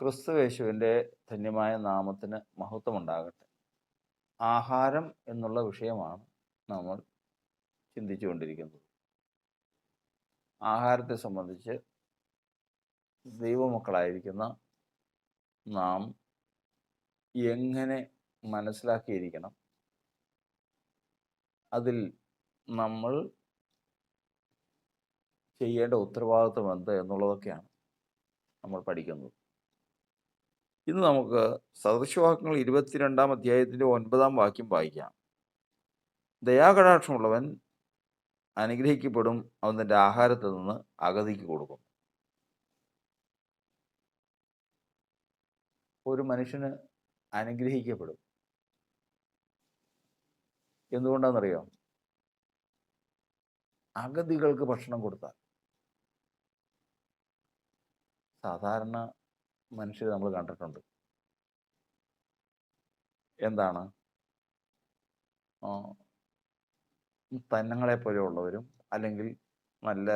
ക്രിസ്തുവേശുവിന്റെ ധന്യമായ നാമത്തിന് മഹത്വമുണ്ടാകട്ടെ. ആഹാരം എന്നുള്ള വിഷയമാണ് നമ്മൾ ചിന്തിച്ചുകൊണ്ടിരിക്കുന്നത്. ആഹാരത്തെ സംബന്ധിച്ച് ദൈവമക്കളായിരിക്കുന്ന നാം എങ്ങനെ മനസ്സിലാക്കിയിരിക്കണം? അതിൽ നമ്മൾ ചെയ്യേണ്ട ഉത്തരവാദിത്വം എന്ത് എന്നുള്ളതൊക്കെയാണ് നമ്മൾ പഠിക്കുന്നത്. ഇന്ന് നമുക്ക് സദൃശവാക്യങ്ങൾ ഇരുപത്തിരണ്ടാം അധ്യായത്തിന്റെ ഒൻപതാം വാക്യം വായിക്കാം. ദയാകടാക്ഷമുള്ളവൻ അനുഗ്രഹിക്കപ്പെടും അവൻ തന്റെ ആഹാരത്തിൽ നിന്ന് അഗതിക്ക് കൊടുക്കും. ഒരു മനുഷ്യന് അനുഗ്രഹിക്കപ്പെടും. എന്തുകൊണ്ടാണെന്നറിയോ? അഗതികൾക്ക് ഭക്ഷണം കൊടുത്താൽ. സാധാരണ മനുഷ്യർ നമ്മൾ കണ്ടിട്ടുണ്ട്. എന്താണ്? തന്നങ്ങളെ പോലെയുള്ളവരും അല്ലെങ്കിൽ നല്ല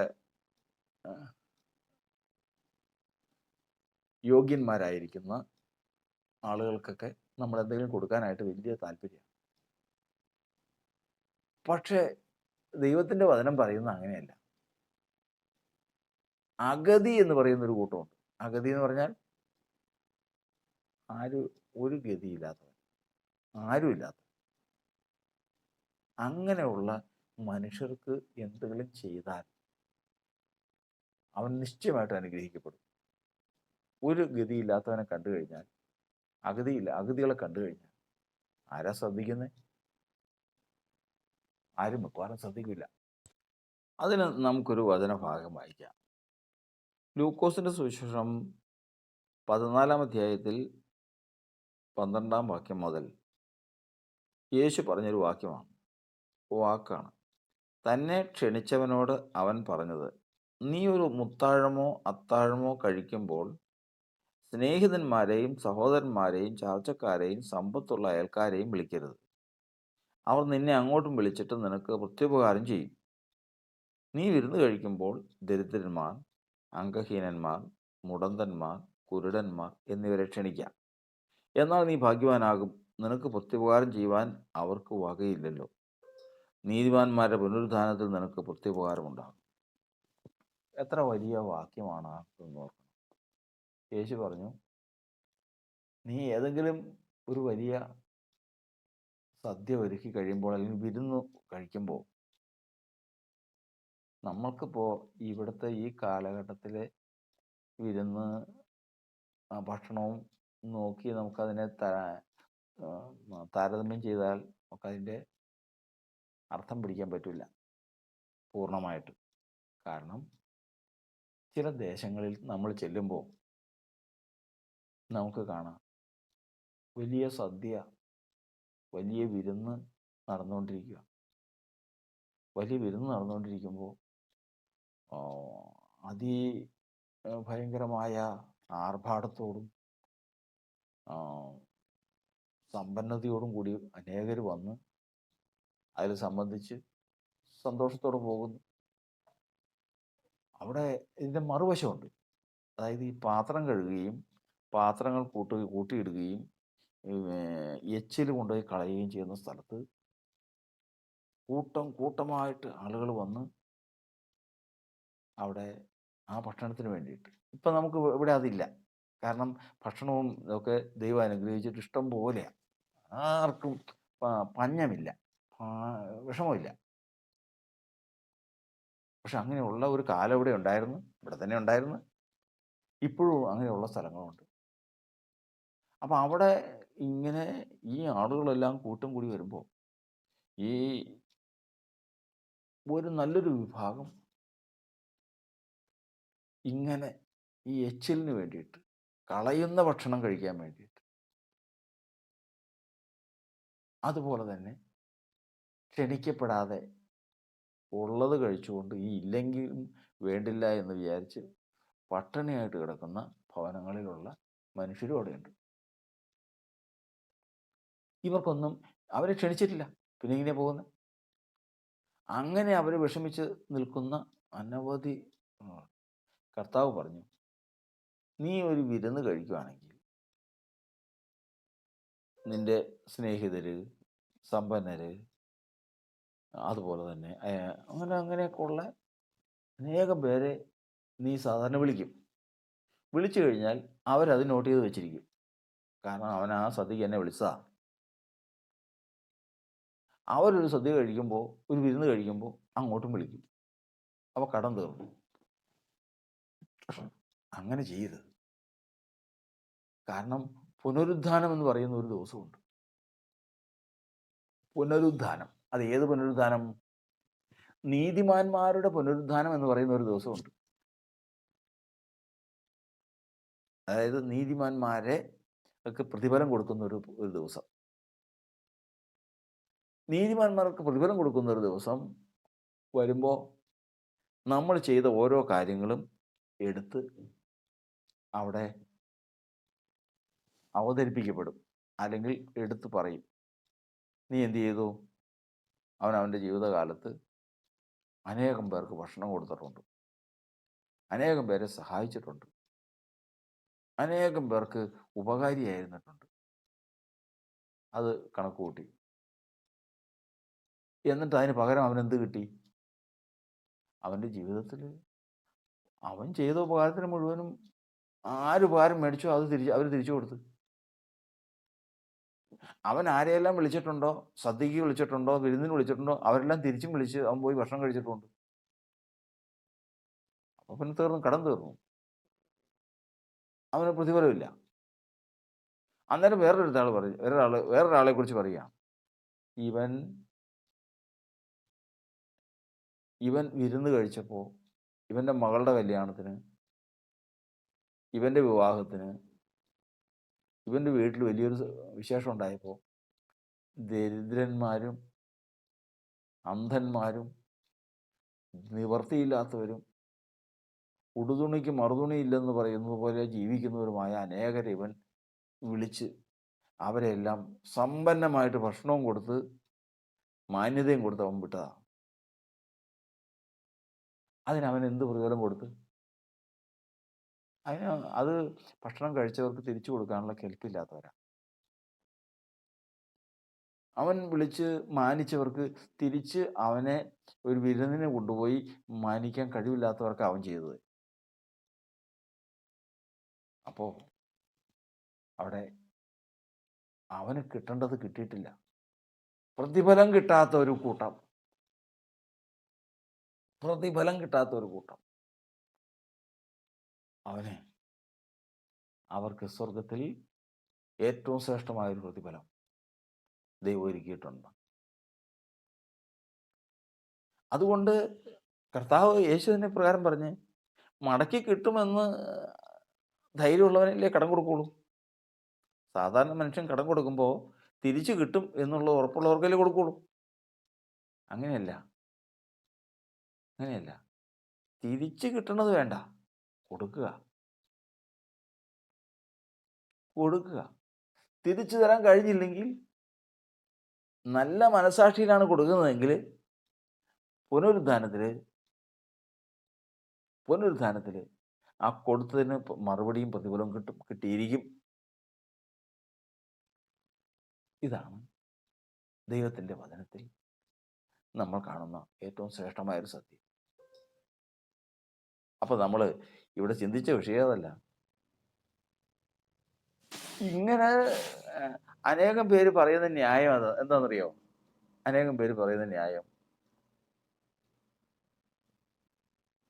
യോഗ്യന്മാരായിരിക്കുന്ന ആളുകൾക്കൊക്കെ നമ്മൾ എന്തെങ്കിലും കൊടുക്കാനായിട്ട് വലിയ താല്പര്യം. പക്ഷേ ദൈവത്തിന്റെ വചനം പറയുന്നത് അങ്ങനെയല്ല. അഗതി എന്ന് പറയുന്നൊരു കൂട്ടമുണ്ട്. അഗതി എന്ന് പറഞ്ഞാൽ ആരും ഒരു ഗതിയില്ലാത്തവൻ. ആരുമില്ലാത്ത അങ്ങനെയുള്ള മനുഷ്യർക്ക് എന്തെങ്കിലും ചെയ്താൽ അവൻ നിശ്ചയമായിട്ട് അനുഗ്രഹിക്കപ്പെടും. ഒരു ഗതിയില്ലാത്തവനെ കണ്ടു കഴിഞ്ഞാൽ അഗതിയില്ല അഗതികളെ കണ്ടു കഴിഞ്ഞാൽ ആരാ ശ്രദ്ധിക്കുന്നത് ആരും മിക്കവാറും ശ്രദ്ധിക്കില്ല. അതിന് നമുക്കൊരു വചനഭാഗം വായിക്കാം. ലൂക്കോസിന്റെ സുവിശേഷം പതിനാലാം അധ്യായത്തിൽ പന്ത്രണ്ടാം വാക്യം മുതൽ യേശു പറഞ്ഞൊരു വാക്യമാണ്. വാക്കാണ്. തന്നെ ക്ഷണിച്ചവനോട് അവൻ പറഞ്ഞത് നീ ഒരു മുത്താഴമോ അത്താഴമോ കഴിക്കുമ്പോൾ സ്നേഹിതന്മാരെയും സഹോദരന്മാരെയും ചാർച്ചക്കാരെയും സമ്പത്തുള്ള അയൽക്കാരെയും വിളിക്കരുത്. അവർ നിന്നെ അങ്ങോട്ടും വിളിച്ചിട്ട് നിനക്ക് പ്രത്യുപകാരം ചെയ്യും. നീ വിരുന്ന് കഴിക്കുമ്പോൾ ദരിദ്രന്മാർ അംഗഹീനന്മാർ മുടന്തന്മാർ കുരുടന്മാർ എന്നിവരെ ക്ഷണിക്കാം. എന്നാൽ നീ ഭാഗ്യവാനാകും. നിനക്ക് പ്രത്യുപകാരം ചെയ്യുവാൻ അവർക്ക് വകയില്ലല്ലോ. നീതിമാന്മാരുടെ പുനരുദ്ധാനത്തിൽ നിനക്ക് പ്രത്യുപകാരമുണ്ടാകും. എത്ര വലിയ വാക്യമാണ് എന്ന് ഓർക്കണം. യേശു പറഞ്ഞു നീ ഏതെങ്കിലും ഒരു വലിയ സദ്യ ഒരുക്കി കഴിയുമ്പോൾ അല്ലെങ്കിൽ വിരുന്ന് കഴിക്കുമ്പോൾ നമ്മൾക്കിപ്പോൾ ഇവിടുത്തെ ഈ കാലഘട്ടത്തിലെ വിരുന്ന് ഭക്ഷണവും നോക്കി നമുക്കതിനെ താരതമ്യം ചെയ്താൽ നമുക്കതിന്റെ അർത്ഥം പിടിക്കാൻ പറ്റില്ല. പൂർണമായിട്ട്. കാരണം ചില ദേശങ്ങളിൽ നമ്മൾ ചെല്ലുമ്പോൾ നമുക്ക് കാണാം. വലിയ സദ്യ വലിയ വിരുന്ന് നടന്നുകൊണ്ടിരിക്കുക. വലിയ വിരുന്ന് നടന്നുകൊണ്ടിരിക്കുമ്പോൾ അതി ഭയങ്കരമായ ആർഭാടത്തോടും സമ്പന്നതയോടും കൂടി അനേകർ വന്ന് അതിൽ സംബന്ധിച്ച് സന്തോഷത്തോടെ പോകുന്നു. അവിടെ ഇതിന്റെ മറുവശമുണ്ട്. അതായത് ഈ പാത്രം കഴുകുകയും പാത്രങ്ങൾ കൂട്ടി കൂട്ടിയിടുകയും എച്ചിൽ കൊണ്ടുപോയി കളയുകയും ചെയ്യുന്ന സ്ഥലത്ത് കൂട്ടം കൂട്ടമായിട്ട് ആളുകൾ വന്ന് അവിടെ ആ ഭക്ഷണത്തിന് വേണ്ടിയിട്ട്. ഇപ്പം നമുക്ക് ഇവിടെ അതില്ല. കാരണം ഭക്ഷണവും ഒക്കെ ദൈവം അനുഗ്രഹിച്ചിട്ട് ഇഷ്ടം പോലെയാണ് ആർക്കും പഞ്ഞമില്ല. വിഷമമില്ല. പക്ഷെ അങ്ങനെയുള്ള ഒരു കാലം ഇവിടെ ഉണ്ടായിരുന്നു. ഇവിടെ തന്നെ ഉണ്ടായിരുന്നു. ഇപ്പോഴും അങ്ങനെയുള്ള സ്ഥലങ്ങളുണ്ട്. അപ്പം അവിടെ ഇങ്ങനെ ഈ ആളുകളെല്ലാം കൂട്ടം കൂടി വരുമ്പോൾ ഈ ഒരു നല്ലൊരു വിഭാഗം ഇങ്ങനെ ഈ എച്ചിലിന് വേണ്ടിയിട്ട് കളയുന്ന ഭക്ഷണം കഴിക്കാൻ വേണ്ടിയിട്ട്. അതുപോലെ തന്നെ ക്ഷണിക്കപ്പെടാതെ ഉള്ളത് കഴിച്ചുകൊണ്ട് ഈ ഇല്ലെങ്കിലും വേണ്ടില്ല എന്ന് വിചാരിച്ച് പട്ടിണിയായിട്ട് കിടക്കുന്ന ഭവനങ്ങളിലുള്ള മനുഷ്യരും അവിടെയുണ്ട്. ഇവർക്കൊന്നും അവരെ ക്ഷണിച്ചിട്ടില്ല. പിന്നെ ഇങ്ങനെ പോകുന്നത് അങ്ങനെ അവർ വിഷമിച്ച് നിൽക്കുന്ന അനവധി കർത്താവ് പറഞ്ഞു നീ ഒരു വിരുന്ന് കഴിക്കുകയാണെങ്കിൽ നിന്റെ സ്നേഹിതര് സമ്പന്നര് അതുപോലെ തന്നെ അങ്ങനെ അങ്ങനെയൊക്കെ ഉള്ള അനേകം പേരെ നീ സാധാരണ വിളിക്കും. വിളിച്ചു കഴിഞ്ഞാൽ അവരത് നോട്ട് ചെയ്ത് വെച്ചിരിക്കും. കാരണം അവൻ ആ സദ്യക്ക് എന്നെ വിളിച്ചതാ. അവരൊരു സദ്യ കഴിക്കുമ്പോൾ ഒരു വിരുന്ന് കഴിക്കുമ്പോൾ അങ്ങോട്ടും വിളിക്കും. അപ്പോൾ കടം തീർന്നു. അങ്ങനെ ചെയ്യരുത് കാരണം പുനരുദ്ധാനം എന്ന് പറയുന്ന ഒരു ദിവസമുണ്ട്. പുനരുദ്ധാനം. അത് ഏത് പുനരുദ്ധാനം? നീതിമാന്മാരുടെ പുനരുദ്ധാനം എന്ന് പറയുന്ന ഒരു ദിവസമുണ്ട്. അതായത് നീതിമാന്മാരെ ഒക്കെ പ്രതിഫലം കൊടുക്കുന്ന ഒരു ഒരു ദിവസം. നീതിമാന്മാർക്ക് പ്രതിഫലം കൊടുക്കുന്ന ഒരു ദിവസം വരുമ്പോൾ നമ്മൾ ചെയ്ത ഓരോ കാര്യങ്ങളും എടുത്ത് അവിടെ അവതരിപ്പിക്കപ്പെടും. അല്ലെങ്കിൽ എടുത്തു പറയും. നീ എന്തു ചെയ്തു? അവൻ അവന്റെ ജീവിതകാലത്ത് അനേകം പേർക്ക് ഭക്ഷണം കൊടുത്തിട്ടുണ്ട്. അനേകം പേരെ സഹായിച്ചിട്ടുണ്ട്. അനേകം പേർക്ക് ഉപകാരിയായിരുന്നിട്ടുണ്ട്. അത് കണക്ക് കൂട്ടി. എന്നിട്ട് അതിന് പകരം അവനെന്ത് കിട്ടി? അവന്റെ ജീവിതത്തിൽ അവൻ ചെയ്ത ഉപകാരത്തിന് മുഴുവനും ആര് ഉപകാരം മേടിച്ചോ അത് തിരിച്ച് അവർ തിരിച്ചു കൊടുത്തു. അവൻ ആരെയെല്ലാം വിളിച്ചിട്ടുണ്ടോ സദ്യക്ക് വിളിച്ചിട്ടുണ്ടോ വിരുന്നിന് വിളിച്ചിട്ടുണ്ടോ അവരെല്ലാം തിരിച്ചും വിളിച്ച് അവൻ പോയി ഭക്ഷണം കഴിച്ചിട്ടുണ്ട്. അപ്പൊ പിന്നെ തീർന്നു കടം തീർന്നു. അവന് പ്രതിഫലമില്ല. അന്നേരം വേറൊരുത്താൾ പറയും വേറൊരാൾ വേറൊരാളെ കുറിച്ച് പറയുക ഇവൻ ഇവൻ വിരുന്ന് കഴിച്ചപ്പോൾ ഇവന്റെ മകളുടെ കല്യാണത്തിന് ഇവന്റെ വിവാഹത്തിന് ഇവന്റെ വീട്ടിൽ വലിയൊരു വിശേഷം ഉണ്ടായപ്പോൾ ദരിദ്രന്മാരും അന്ധന്മാരും നിവർത്തിയില്ലാത്തവരും ഉടുതുണിക്ക് മറുതുണിയില്ലെന്ന് പറയുന്നത് പോലെ ജീവിക്കുന്നവരുമായ അനേകരെ ഇവൻ വിളിച്ച് അവരെല്ലാം സമ്പന്നമായിട്ട് ഭക്ഷണവും കൊടുത്ത് മാന്യതയും കൊടുത്ത് അവൻ വിട്ടതാണ് അതിനവൻ എന്ത് പ്രതിഫലം കൊടുത്ത്? അതിന് അത് ഭക്ഷണം കഴിച്ചവർക്ക് തിരിച്ചു കൊടുക്കാനുള്ള കെൽപ്പില്ലാത്തവരാ. അവൻ വിളിച്ച് മാനിച്ചവർക്ക് തിരിച്ച് അവനെ ഒരു വിരുന്നിനെ കൊണ്ടുപോയി മാനിക്കാൻ കഴിവില്ലാത്തവർക്ക് അവൻ ചെയ്തത്. അപ്പോൾ അവിടെ അവന് കിട്ടേണ്ടത് കിട്ടിയിട്ടില്ല. പ്രതിഫലം കിട്ടാത്ത ഒരു കൂട്ടം. പ്രതിഫലം കിട്ടാത്ത ഒരു കൂട്ടം. അവന്. അവർക്ക് സ്വർഗത്തിൽ ഏറ്റവും ശ്രേഷ്ഠമായ ഒരു പ്രതിഫലം ദൈവം ഒരുക്കിയിട്ടുണ്ട്. അതുകൊണ്ട് കർത്താവ് യേശുവിനെ പ്രകാരം പറഞ്ഞ് മടക്കി കിട്ടുമെന്ന് ധൈര്യമുള്ളവനല്ലേ കടം കൊടുക്കുള്ളൂ? സാധാരണ മനുഷ്യൻ കടം കൊടുക്കുമ്പോൾ തിരിച്ചു കിട്ടും എന്നുള്ള ഉറപ്പുള്ളവർക്കല്ലേ കൊടുക്കുള്ളൂ? അങ്ങനെയല്ല. അങ്ങനെയല്ല. തിരിച്ചു കിട്ടണത് വേണ്ട. കൊടുക്കുക. കൊടുക്കുക. തിരിച്ചു തരാൻ കഴിഞ്ഞില്ലെങ്കിൽ നല്ല മനസാക്ഷിയിലാണ് കൊടുക്കുന്നതെങ്കിൽ പുനരുദ്ധാനത്തിൽ പുനരുദ്ധാനത്തിൽ ആ കൊടുത്തതിന് മറുപടിയും പ്രതിഫലവും കിട്ടും കിട്ടിയിരിക്കും. ഇതാണ് ദൈവത്തിന്റെ വചനത്തിൽ നമ്മൾ കാണുന്ന ഏറ്റവും ശ്രേഷ്ഠമായൊരു സത്യം. അപ്പോൾ നമ്മൾ ഇവിടെ ചിന്തിച്ച വിഷയം അതല്ല. ഇങ്ങനെ അനേകം പേര് പറയുന്ന ന്യായം അത് എന്താണെന്നറിയോ അനേകം പേര് പറയുന്ന ന്യായം.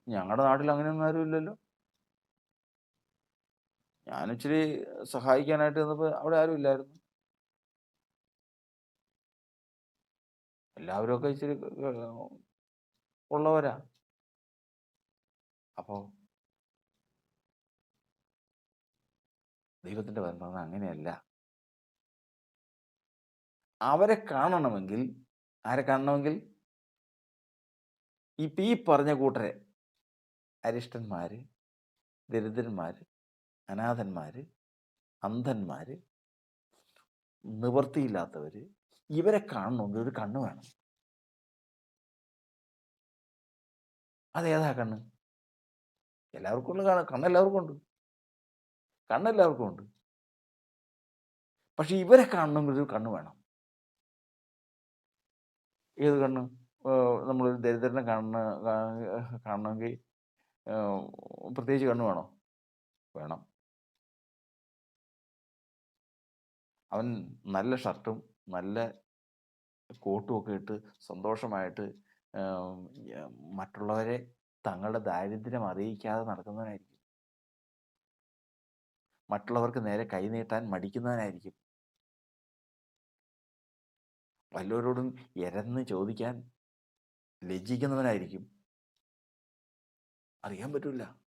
ഞങ്ങളുടെ നാട്ടിൽ അങ്ങനെയൊന്നും ആരും ഇല്ലല്ലോ. ഞാൻ ഇച്ചിരി സഹായിക്കാനായിട്ട് നിന്നപ്പോൾ അവിടെ ആരും ഇല്ലായിരുന്നു. എല്ലാവരും ഒക്കെ ഇച്ചിരി ഉള്ളവരാ. അപ്പോൾ ദൈവത്തിന്റെ വചനം അങ്ങനെയല്ല. അവരെ കാണണമെങ്കിൽ ആരെ കാണണമെങ്കിൽ? ഈ ഈ പറഞ്ഞ കൂട്ടരെ അരിഷ്ടന്മാര് ദരിദ്രന്മാര് അനാഥന്മാര് അന്ധന്മാര് നിവൃത്തിയില്ലാത്തവര് ഇവരെ കാണണമെങ്കിൽ ഒരു കണ്ണ് വേണം. അതേതാ കണ്ണ്? എല്ലാവർക്കും ഉള്ള കാണ- കണ്ണ് എല്ലാവർക്കും ഉണ്ട്. കണ്ണെല്ലാവർക്കും ഉണ്ട്. പക്ഷെ ഇവരെ കാണണമെങ്കിൽ ഒരു കണ്ണ് വേണം. ഏത് കണ്ണ്? നമ്മൾ ദരിദ്രനെ കാണുന്ന കാണണമെങ്കിൽ പ്രത്യേകിച്ച് കണ്ണ് വേണോ? വേണം. അവൻ നല്ല ഷർട്ടും നല്ല കോട്ടും ഒക്കെ ഇട്ട് സന്തോഷമായിട്ട് മറ്റുള്ളവരെ തങ്ങളുടെ ദാരിദ്ര്യം അറിയിക്കാതെ നടക്കുന്നവനായിരിക്കും. മറ്റുള്ളവർക്ക് നേരെ കൈനീട്ടാൻ മടിക്കുന്നവനായിരിക്കും. വല്ലവരോടും എരന്ന് ചോദിക്കാൻ ലജ്ജിക്കുന്നവനായിരിക്കും. അറിയാൻ പറ്റില്ല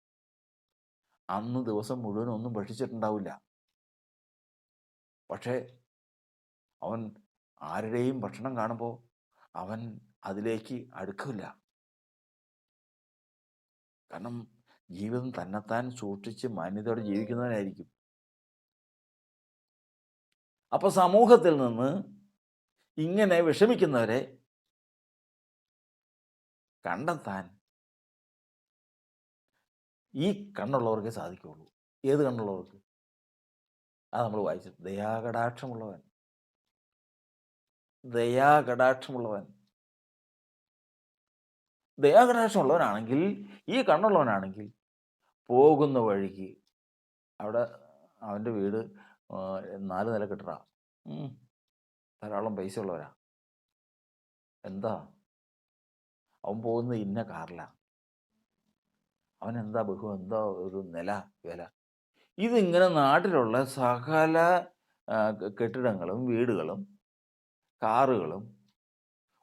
അന്ന് ദിവസം മുഴുവൻ ഒന്നും ഭക്ഷിച്ചിട്ടുണ്ടാവില്ല. പക്ഷേ അവൻ ആരുടെയും ഭക്ഷണം കാണുമ്പോൾ അവൻ അതിലേക്ക് അടുക്കില്ല. കാരണം ജീവിതം തന്നെത്താൻ സൂക്ഷിച്ച് മാന്യതയോടെ ജീവിക്കുന്നവനായിരിക്കും. അപ്പൊ സമൂഹത്തിൽ നിന്ന് ഇങ്ങനെ വിഷമിക്കുന്നവരെ കണ്ടെത്താൻ ഈ കണ്ണുള്ളവർക്കേ സാധിക്കുകയുള്ളൂ. ഏത് കണ്ണുള്ളവർക്ക്? അത് നമ്മൾ വായിച്ചു ദയാകടാക്ഷമുള്ളവൻ. ദയാകടാക്ഷമുള്ളവൻ. ദയാകടാക്ഷമുള്ളവനാണെങ്കിൽ ഈ കണ്ണുള്ളവനാണെങ്കിൽ പോകുന്ന വഴിക്ക് അവിടെ അവന്റെ വീട് നാല് നില കെട്ടിടാ ധാരാളം പൈസ ഉള്ളവരാ എന്താ? അവൻ പോകുന്ന ഇന്ന കാറിലാണ് അവൻ എന്താ ബഹു എന്താ ഒരു നില വില. ഇതിങ്ങനെ നാട്ടിലുള്ള സകല കെട്ടിടങ്ങളും വീടുകളും കാറുകളും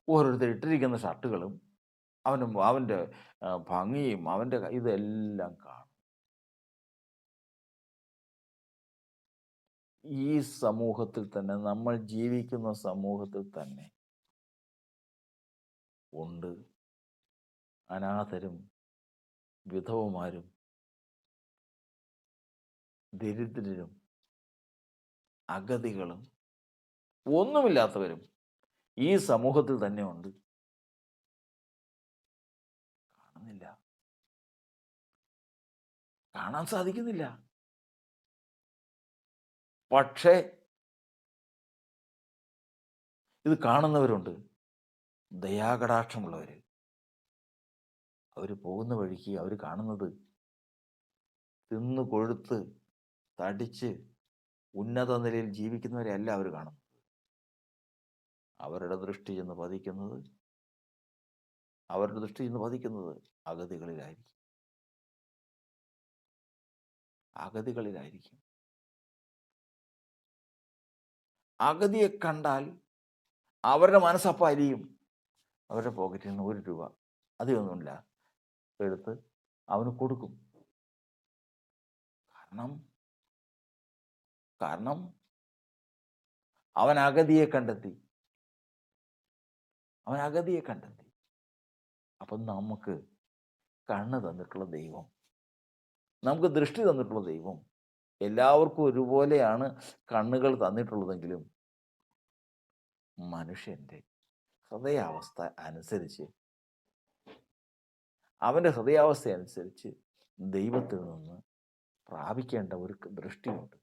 ഓരോരുത്തർ ഇട്ടിരിക്കുന്ന ഷർട്ടുകളും അവനും അവന്റെ ഭംഗിയും അവന്റെ ഇതെല്ലാം കാണും. ഈ സമൂഹത്തിൽ തന്നെ നമ്മൾ ജീവിക്കുന്ന സമൂഹത്തിൽ തന്നെ ഉണ്ട്. അനാഥരും വിധവമാരും ദരിദ്രരും അഗതികളും ഒന്നുമില്ലാത്തവരും ഈ സമൂഹത്തിൽ തന്നെ ഉണ്ട്. കാണുന്നില്ല. കാണാൻ സാധിക്കുന്നില്ല. പക്ഷേ ഇത് കാണുന്നവരുണ്ട്. ദയാകടാക്ഷമുള്ളവർ അവർ പോകുന്ന വഴിക്ക് അവർ കാണുന്നത് തിന്ന് കൊഴുത്ത് തടിച്ച് ഉന്നത നിലയിൽ ജീവിക്കുന്നവരെ അല്ല അവർ കാണുന്നത്. അവരുടെ ദൃഷ്ടി ചെന്ന് പതിക്കുന്നത് അവരുടെ ദൃഷ്ടി ചെന്ന് പതിക്കുന്നത് അഗതികളിലായിരിക്കും. അഗതികളിലായിരിക്കും. അഗതിയെ കണ്ടാൽ അവരുടെ മനസ്സപ്പം അരിയും അവരുടെ പോക്കറ്റിൽ നിന്ന് ഒരു രൂപ. അധികമൊന്നുമില്ല എടുത്ത് അവന് കൊടുക്കും. കാരണം കാരണം അവൻ അഗതിയെ കണ്ടെത്തി. അവൻ അഗതിയെ കണ്ടെത്തി. അപ്പം നമുക്ക് കണ്ണ് തന്നിട്ടുള്ള ദൈവം നമുക്ക് ദൃഷ്ടി തന്നിട്ടുള്ള ദൈവം എല്ലാവർക്കും ഒരുപോലെയാണ് കണ്ണുകൾ തന്നിട്ടുള്ളതെങ്കിലും മനുഷ്യന്റെ ഹൃദയാവസ്ഥ അനുസരിച്ച് അവന്റെ ഹൃദയാവസ്ഥ അനുസരിച്ച് ദൈവത്തിൽ നിന്ന് പ്രാപിക്കേണ്ട ഒരു ദൃഷ്ടിയുണ്ട്.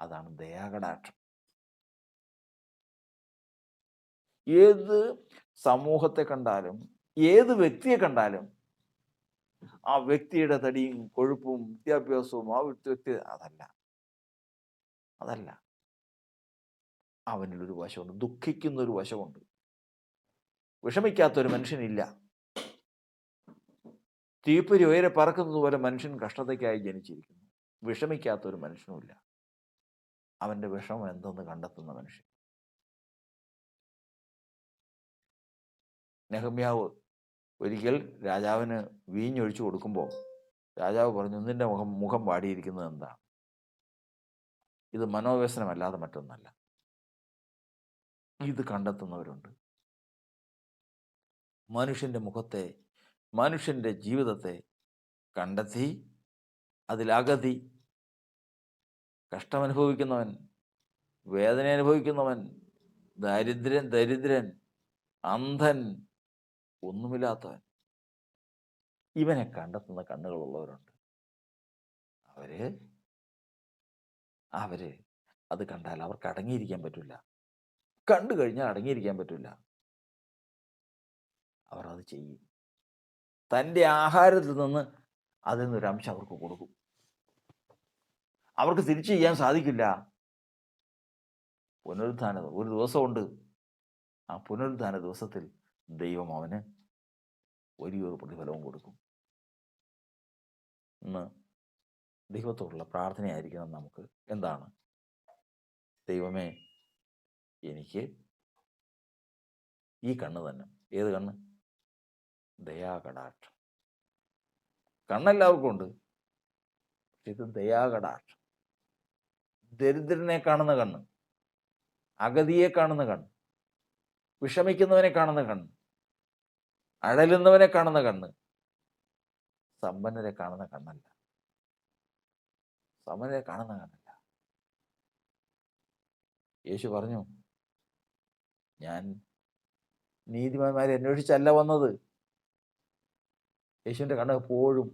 അതാണ് ദയാകടാക്ഷം. ഏത് സമൂഹത്തെ കണ്ടാലും ഏത് വ്യക്തിയെ കണ്ടാലും ആ വ്യക്തിയുടെ തടിയും കൊഴുപ്പും വിദ്യാഭ്യാസവും ആ വ്യക്തി അതല്ല. അതല്ല. അവനിലൊരു വശമുണ്ട്. ദുഃഖിക്കുന്ന ഒരു വശമുണ്ട്. വിഷമിക്കാത്തൊരു മനുഷ്യനില്ല. തീപ്പൊരി ഉയരെ പറക്കുന്നത് പോലെ മനുഷ്യൻ കഷ്ടതയ്ക്കായി ജനിച്ചിരിക്കുന്നു. വിഷമിക്കാത്തൊരു മനുഷ്യനുമില്ല. അവന്റെ വിഷമം എന്തെന്ന് കണ്ടെത്തുന്ന മനുഷ്യൻ. നെഹമ്യാവ് ഒരിക്കൽ രാജാവിന് വീഞ്ഞൊഴിച്ചു കൊടുക്കുമ്പോൾ രാജാവ് പറഞ്ഞു നിന്റെ മുഖം മുഖം വാടിയിരിക്കുന്നത് എന്താ? ഇത് മനോവ്യസനമല്ലാതെ മറ്റൊന്നല്ല. ഇത് കണ്ടെത്തുന്നവരുണ്ട്. മനുഷ്യന്റെ മുഖത്തെ മനുഷ്യന്റെ ജീവിതത്തെ കണ്ടെത്തി അതിലകതി. കഷ്ടമനുഭവിക്കുന്നവൻ വേദന അനുഭവിക്കുന്നവൻ ദാരിദ്ര്യൻ ദരിദ്രൻ അന്ധൻ ഒന്നുമില്ലാത്തവൻ. ഇവനെ കണ്ടെത്തുന്ന കണ്ണുകളുള്ളവരുണ്ട്. അവർ അവർ അത് കണ്ടാൽ അവർക്ക് അടങ്ങിയിരിക്കാൻ പറ്റില്ല. കണ്ടു കഴിഞ്ഞാൽ അടങ്ങിയിരിക്കാൻ പറ്റില്ല അവർ അത് ചെയ്യും. തന്റെ ആഹാരത്തിൽ നിന്ന് അതിൽ നിന്നൊരു അംശം അവർക്ക് കൊടുക്കും. അവർക്ക് തിരിച്ചു ചെയ്യാൻ സാധിക്കില്ല. പുനരുദ്ധാന ഒരു ദിവസമുണ്ട്. ആ പുനരുദ്ധാന ദിവസത്തിൽ ദൈവം അവന് വലിയൊരു പ്രതിഫലവും കൊടുക്കും. ഇന്ന് ദൈവത്തോടുള്ള പ്രാർത്ഥനയായിരിക്കണം നമുക്ക്. എന്താണ്? ദൈവമേ എനിക്ക് ഈ കണ്ണ് തന്നെ. ഏത് കണ്ണ്? ദയാകടാക്ഷം. കണ്ണെല്ലാവർക്കും ഉണ്ട്. ഇത് ദയാകടാക്ഷം. ദരിദ്രനെ കാണുന്ന കണ്ണ്. അഗതിയെ കാണുന്ന കണ്ണ്. വിഷമിക്കുന്നവനെ കാണുന്ന കണ്ണ്. അഴലുന്നവനെ കാണുന്ന കണ്ണ്. സമ്പന്നരെ കാണുന്ന കണ്ണല്ല. സമ്പന്നരെ കാണുന്ന കണ്ണല്ല. യേശു പറഞ്ഞു ഞാൻ നീതിമാന്മാരെ അന്വേഷിച്ചല്ല വന്നത്. യേശുവിന്റെ കണ്ണ് എപ്പോഴും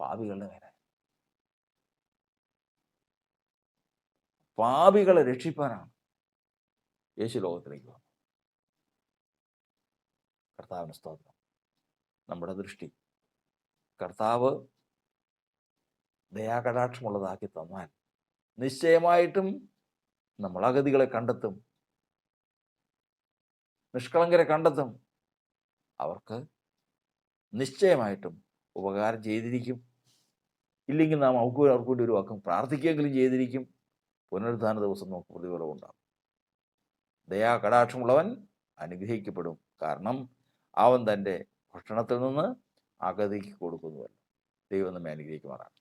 പാപികളുടെ നേരെ പാപികളെ രക്ഷിപ്പാനാണ് യേശു ലോകത്തിലേക്ക് വന്നത്. കർത്താവിന് സ്തോത്രം. നമ്മുടെ ദൃഷ്ടി. കർത്താവ് ദയാകടാക്ഷമുള്ളതാക്കി തന്നാൽ നിശ്ചയമായിട്ടും നമ്മൾ അഗതികളെ കണ്ടെത്തും. നിഷ്കളങ്കരെ കണ്ടെത്തും. അവർക്ക് നിശ്ചയമായിട്ടും ഉപകാരം ചെയ്തിരിക്കും. ഇല്ലെങ്കിൽ നാം അവർക്ക് അവർക്ക് വേണ്ടി ഒരു വാക്കും പ്രാർത്ഥിക്കുകയെങ്കിലും ചെയ്തിരിക്കും. പുനരുദ്ധാന ദിവസം നമുക്ക് പ്രതിഫലം ഉണ്ടാകും. ദയാ കടാക്ഷമുള്ളവൻ അനുഗ്രഹിക്കപ്പെടും. കാരണം അവൻ തന്റെ ഭക്ഷണത്തിൽ നിന്ന് അഗതിക്ക് കൊടുക്കുന്നുവല്ലോ. ദൈവം നമ്മെ അനുഗ്രഹിക്കുമാറാണ്